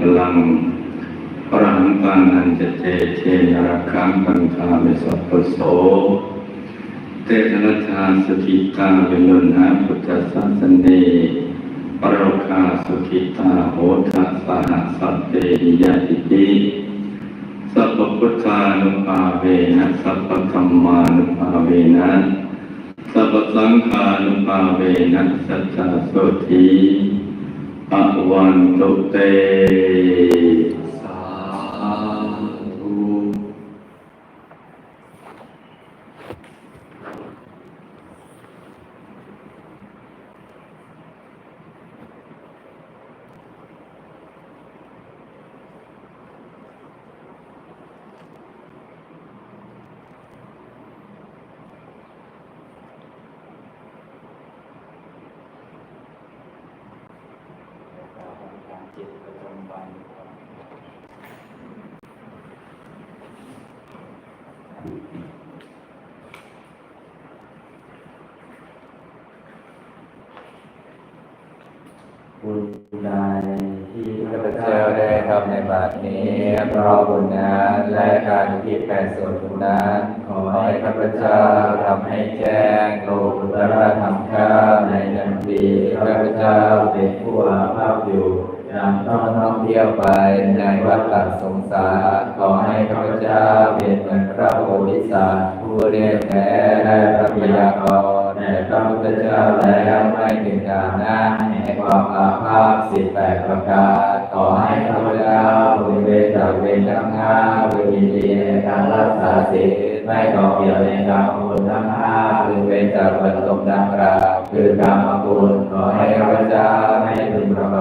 พลังพระังปานันจะเจเชนรักขังปังคาเมสัพโสเตชะชาสุขิตาวิมุนาพุทธศาสเนปรคาสุขิตาโหทัสสหสัพเตหิยติติสัพพุทธานุภาเวนะสัพพธรรมานุภาเวนะสัพพสังฆานุภาเวนะสัจจาโสธี อวันตุเต สาธุ จิตประจำวัน บุญใดที่ข้าพเจ้าได้ทำในบาทนี้เพราะบุญนั้นและการคิดแผ่ส่วนบุญนั้นขอให้ข้าพเจ้าทำให้แจ้งโลกุตระธรรมข้าในทันทีข้าพเจ้าเป็นผู้อาภัพอยู่ ยังต้องท่องเที่ยวไปในวัฏสงสารขอให้ข้าพเจ้าเป็นเหมือนพระโพธิสัตว์ผู้เรียนแท้ได้พระพยากรณ์แด่พระพุทธเจ้าแล้วไม่ถึงการหน้าแห่งความอาภัพสิบแปดประการขอให้ข้าพเจ้าบริเวณจากเวรทั้งห้าบริเวณในการรักษาศีลไม่ก่อเกี่ยวในการมคุณทั้งห้าบริเวณจากบรรทมดังกล่าวคือการมคุณขอให้ข้าพเจ้า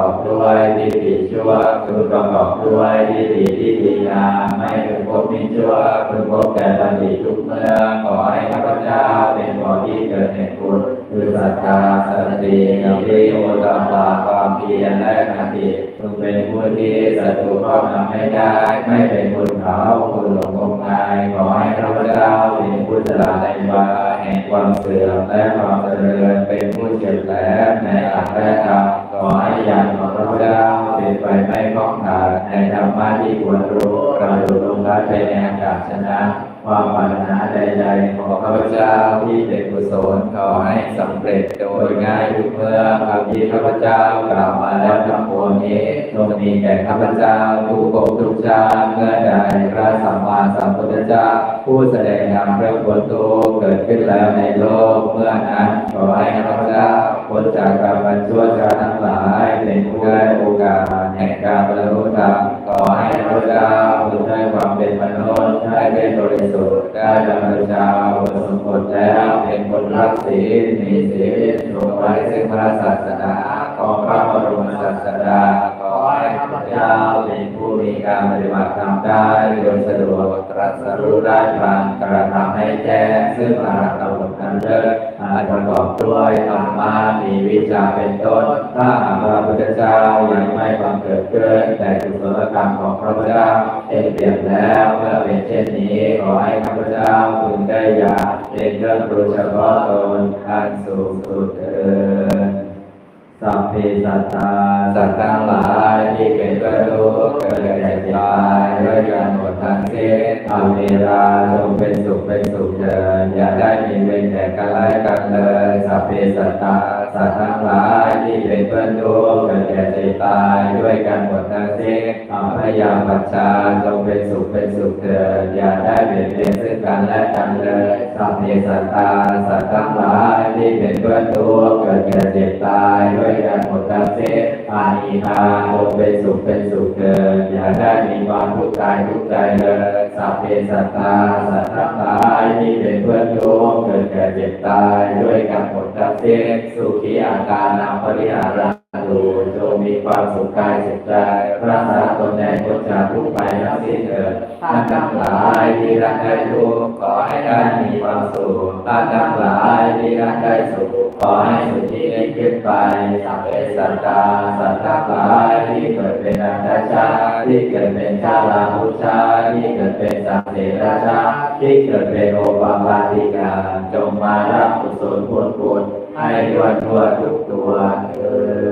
อบด้วยทิฏฐิชั่วพึงประกอบด้วยทิฏฐิที่ดีงามไม่พึงพบมิชั่วพึงพบแต่บัณฑิตทุกเมื่อขอให้ข้าพเจ้าเป็นบ่อที่เกิดแห่งคุณคือศรัทธาสติอิริโอตปาความเพียรและขันติพึงเป็นผู้ที่ศัตรูครอบงำไม่ได้ ไม่เป็นคนเขาคนหลงงมงายขอให้ข้าพเจ้าเป็นผู้ฉลาดในวา แห่งความเสื่อมและความเจริญเป็นผู้เจ็บแหลมในอัตถกรรมขอให้ญาณของข้าพเจ้าเป็นไปไม่ข้องขาดในธรรมะที่ควรรู้กระดุ พัดไปในอากาศชนะความปรารถนาใดๆของข้าพเจ้าที่เป็นกุศลขอให้สำเร็จโดยง่ายทุกเมื่อคำที่ข้าพเจ้ากล่าวมาแล้วทั้งปวงนี้จงมีแก่ข้าพเจ้าทุกภพทุกชาติเมื่อใดพระสัมมาสัมพุทธเจ้า ผู้แสดงนำพระพุทธทุกข์เกิดขึ้นแล้วในโลกเมื่อนั้นขอให้ข้าพเจ้าพ้นจากกรรมอันชั่วช้าทั้งหลายเป็นผู้ได้โอกาสแห่งการบรรลุธรรมขอให้ข้าพเจ้าพ้นได้ความเป็นมนุษย์ได้เป็นบริสุท ธิ์ได้ดำเนินชาวสมบูรณ์แล้วเป็นคนรักศีลมีศีลลงไว้ซึ่งพระศาสนาของพระบรมศาสดา เจ้าเป็นผู้มีการปฏิบัติธรรมได้โดยสะดวกตรัสรู้ได้พลันกระทำให้แจ้งซึ่งอรหัตผลนั้นเลิศอาจประกอบด้วยธรรมะมีวิชาเป็นต้นถ้าหากพระพุทธเจ้ายังไม่บังเกิดขึ้นแต่กุศลกรรมของพระพุทธเจ้าเป็นเปรียบแล้วเมื่อเป็นเช่นนี้ขอให้ข้าพเจ้าพึงได้ยาเป็นเรื่องรู้เฉพาะตนอันสูงสุดเถิด สัพเพสัตตาสัตว์ทั้งหลายที่เป็นเพื่อนทุกข์เกิดแก่เจ็บตายด้วยกันหมดทั้งสิ้นอาเวลาจงเป็นสุขเป็นสุขเถิด เลยสัพเพสัตตาสัตว์ทั้งหลายที่เป็นเพื่อนทุกข์เกิดแก่เจ็บตายด้วยกันหมดทั้งสิ้นอาพยาปัจจาจงเป็นสุขเป็นสุขเถิดอย่าได้เบียดเบียนซึ่งกันและกันเลยสัพเพสัตตาสัตว์ทั้งหลายที่เป็นเพื่อนทุกข์เกิดแก่เจ็บตายด้วยกันหมดทั้งสิ้นอานิทานจงเป็นสุขเป็นสุขเถิดอย่าได้มีความทุกข์กายทุกข์ใจเลย สัพเพสัตตาสัตว์ทั้งหลายที่เป็นเพื่อนทุกข์เกิดแก่เจ็บตายด้วยกันหมดทั้งสิ้นสุขีอาการนามปริหารา ดูจงมีความสุขกายสุขใจรักษาตนในพ้นจากทุกข์ไปทั้งสิ้นเถิดท่านทั้งหลายที่รักได้ทุกข์ขอให้ได้มีความสุขท่านทั้งหลายที่รักได้สุขขอให้สุขที่ได้ขึ้นไปสัพเพสัตตาสัตว์ทั้งหลายที่เกิดเป็นอันดาชาที่เกิดเป็นชาลาภุชาที่เกิดเป็นสัพเพราชาที่เกิดเป็นโอปปาติกาจงมารับกุศลผลบุญให้ด้วยทั่วทุกตัวเออ